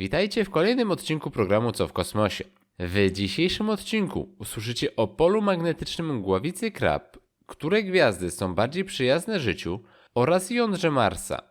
Witajcie w kolejnym odcinku programu Co w kosmosie. W dzisiejszym odcinku usłyszycie o polu magnetycznym mgławicy Krab, które gwiazdy są bardziej przyjazne życiu oraz jądrze Marsa.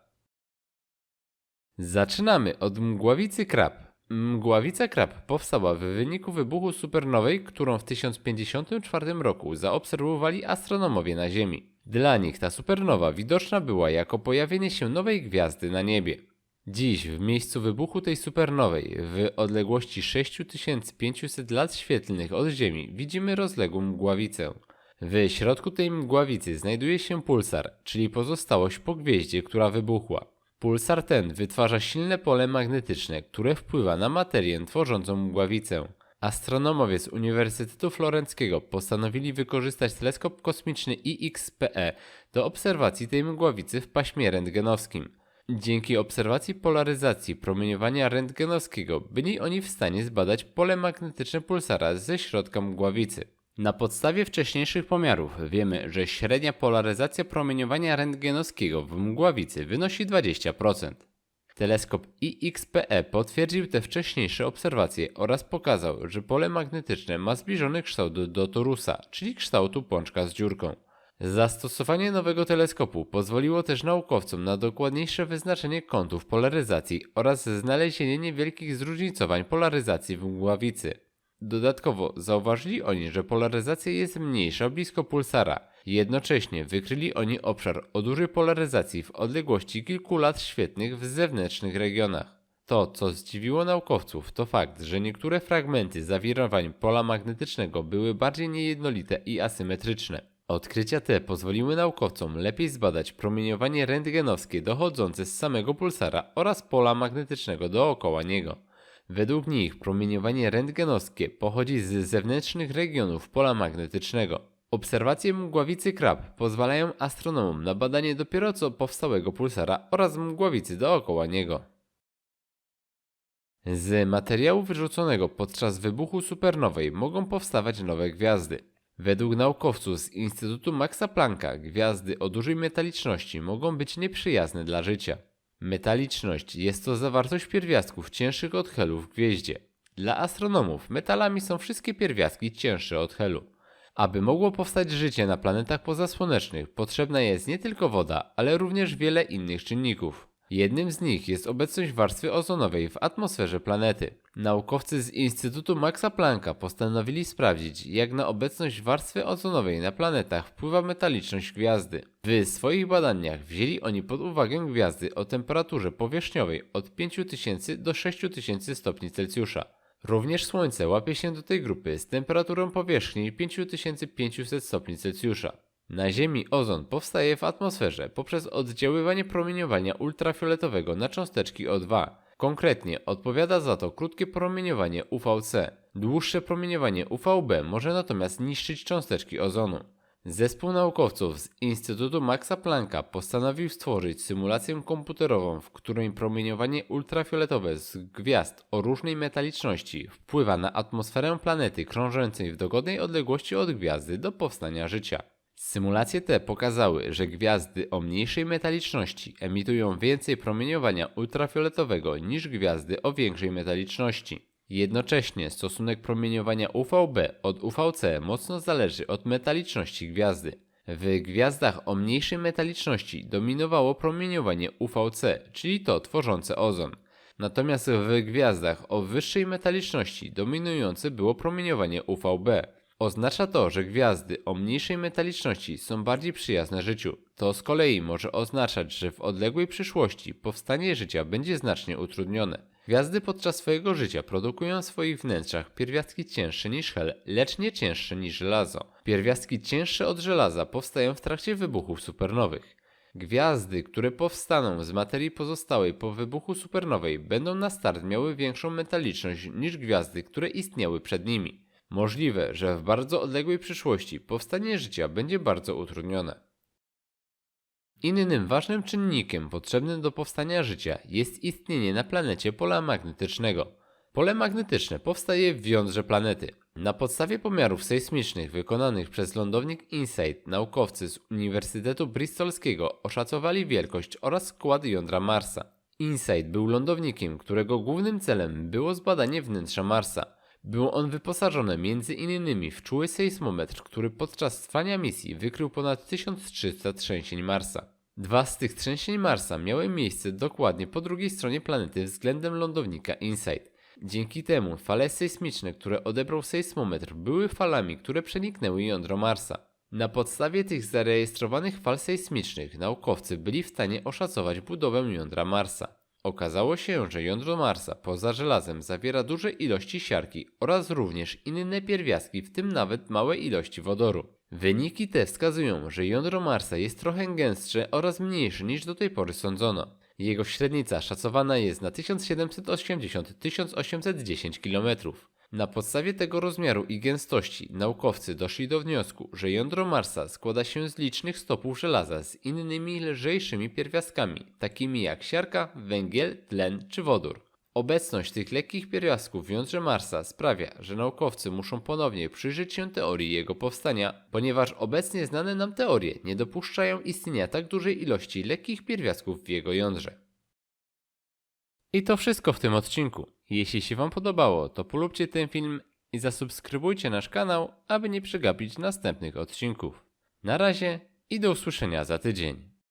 Zaczynamy od mgławicy Krab. Mgławica Krab powstała w wyniku wybuchu supernowej, którą w 1054 roku zaobserwowali astronomowie na Ziemi. Dla nich ta supernowa widoczna była jako pojawienie się nowej gwiazdy na niebie. Dziś, w miejscu wybuchu tej supernowej, w odległości 6500 lat świetlnych od Ziemi, widzimy rozległą mgławicę. W środku tej mgławicy znajduje się pulsar, czyli pozostałość po gwieździe, która wybuchła. Pulsar ten wytwarza silne pole magnetyczne, które wpływa na materię tworzącą mgławicę. Astronomowie z Uniwersytetu Florenckiego postanowili wykorzystać teleskop kosmiczny IXPE do obserwacji tej mgławicy w paśmie rentgenowskim. Dzięki obserwacji polaryzacji promieniowania rentgenowskiego byli oni w stanie zbadać pole magnetyczne pulsara ze środka mgławicy. Na podstawie wcześniejszych pomiarów wiemy, że średnia polaryzacja promieniowania rentgenowskiego w mgławicy wynosi 20%. Teleskop IXPE potwierdził te wcześniejsze obserwacje oraz pokazał, że pole magnetyczne ma zbliżony kształt do torusa, czyli kształtu pączka z dziurką. Zastosowanie nowego teleskopu pozwoliło też naukowcom na dokładniejsze wyznaczenie kątów polaryzacji oraz znalezienie niewielkich zróżnicowań polaryzacji w mgławicy. Dodatkowo zauważyli oni, że polaryzacja jest mniejsza blisko pulsara. Jednocześnie wykryli oni obszar o dużej polaryzacji w odległości kilku lat świetnych w zewnętrznych regionach. To, co zdziwiło naukowców, to fakt, że niektóre fragmenty zawirowań pola magnetycznego były bardziej niejednolite i asymetryczne. Odkrycia te pozwoliły naukowcom lepiej zbadać promieniowanie rentgenowskie dochodzące z samego pulsara oraz pola magnetycznego dookoła niego. Według nich promieniowanie rentgenowskie pochodzi z zewnętrznych regionów pola magnetycznego. Obserwacje mgławicy Krab pozwalają astronomom na badanie dopiero co powstałego pulsara oraz mgławicy dookoła niego. Z materiału wyrzuconego podczas wybuchu supernowej mogą powstawać nowe gwiazdy. Według naukowców z Instytutu Maxa Plancka gwiazdy o dużej metaliczności mogą być nieprzyjazne dla życia. Metaliczność jest to zawartość pierwiastków cięższych od helu w gwieździe. Dla astronomów metalami są wszystkie pierwiastki cięższe od helu. Aby mogło powstać życie na planetach pozasłonecznych, potrzebna jest nie tylko woda, ale również wiele innych czynników. Jednym z nich jest obecność warstwy ozonowej w atmosferze planety. Naukowcy z Instytutu Maxa Plancka postanowili sprawdzić, jak na obecność warstwy ozonowej na planetach wpływa metaliczność gwiazdy. W swoich badaniach wzięli oni pod uwagę gwiazdy o temperaturze powierzchniowej od 5000 do 6000 stopni Celsjusza. Również Słońce łapie się do tej grupy z temperaturą powierzchni 5500 stopni Celsjusza. Na Ziemi ozon powstaje w atmosferze poprzez oddziaływanie promieniowania ultrafioletowego na cząsteczki O2. Konkretnie odpowiada za to krótkie promieniowanie UVC. Dłuższe promieniowanie UVB może natomiast niszczyć cząsteczki ozonu. Zespół naukowców z Instytutu Maxa Plancka postanowił stworzyć symulację komputerową, w której promieniowanie ultrafioletowe z gwiazd o różnej metaliczności wpływa na atmosferę planety krążącej w dogodnej odległości od gwiazdy do powstania życia. Symulacje te pokazały, że gwiazdy o mniejszej metaliczności emitują więcej promieniowania ultrafioletowego niż gwiazdy o większej metaliczności. Jednocześnie stosunek promieniowania UVB od UVC mocno zależy od metaliczności gwiazdy. W gwiazdach o mniejszej metaliczności dominowało promieniowanie UVC, czyli to tworzące ozon. Natomiast w gwiazdach o wyższej metaliczności dominujące było promieniowanie UVB. Oznacza to, że gwiazdy o mniejszej metaliczności są bardziej przyjazne życiu. To z kolei może oznaczać, że w odległej przyszłości powstanie życia będzie znacznie utrudnione. Gwiazdy podczas swojego życia produkują w swoich wnętrzach pierwiastki cięższe niż hel, lecz nie cięższe niż żelazo. Pierwiastki cięższe od żelaza powstają w trakcie wybuchów supernowych. Gwiazdy, które powstaną z materii pozostałej po wybuchu supernowej, będą na start miały większą metaliczność niż gwiazdy, które istniały przed nimi. Możliwe, że w bardzo odległej przyszłości powstanie życia będzie bardzo utrudnione. Innym ważnym czynnikiem potrzebnym do powstania życia jest istnienie na planecie pola magnetycznego. Pole magnetyczne powstaje w jądrze planety. Na podstawie pomiarów sejsmicznych wykonanych przez lądownik InSight naukowcy z Uniwersytetu Bristolskiego oszacowali wielkość oraz skład jądra Marsa. InSight był lądownikiem, którego głównym celem było zbadanie wnętrza Marsa. Był on wyposażony innymi w czuły sejsmometr, który podczas trwania misji wykrył ponad 1300 trzęsień Marsa. Dwa z tych trzęsień Marsa miały miejsce dokładnie po drugiej stronie planety względem lądownika InSight. Dzięki temu fale sejsmiczne, które odebrał sejsmometr, były falami, które przeniknęły jądro Marsa. Na podstawie tych zarejestrowanych fal sejsmicznych naukowcy byli w stanie oszacować budowę jądra Marsa. Okazało się, że jądro Marsa poza żelazem zawiera duże ilości siarki oraz również inne pierwiastki, w tym nawet małe ilości wodoru. Wyniki te wskazują, że jądro Marsa jest trochę gęstsze oraz mniejsze niż do tej pory sądzono. Jego średnica szacowana jest na 1780-1810 km. Na podstawie tego rozmiaru i gęstości naukowcy doszli do wniosku, że jądro Marsa składa się z licznych stopów żelaza z innymi lżejszymi pierwiastkami, takimi jak siarka, węgiel, tlen czy wodór. Obecność tych lekkich pierwiastków w jądrze Marsa sprawia, że naukowcy muszą ponownie przyjrzeć się teorii jego powstania, ponieważ obecnie znane nam teorie nie dopuszczają istnienia tak dużej ilości lekkich pierwiastków w jego jądrze. I to wszystko w tym odcinku. Jeśli się Wam podobało, to polubcie ten film i zasubskrybujcie nasz kanał, aby nie przegapić następnych odcinków. Na razie i do usłyszenia za tydzień.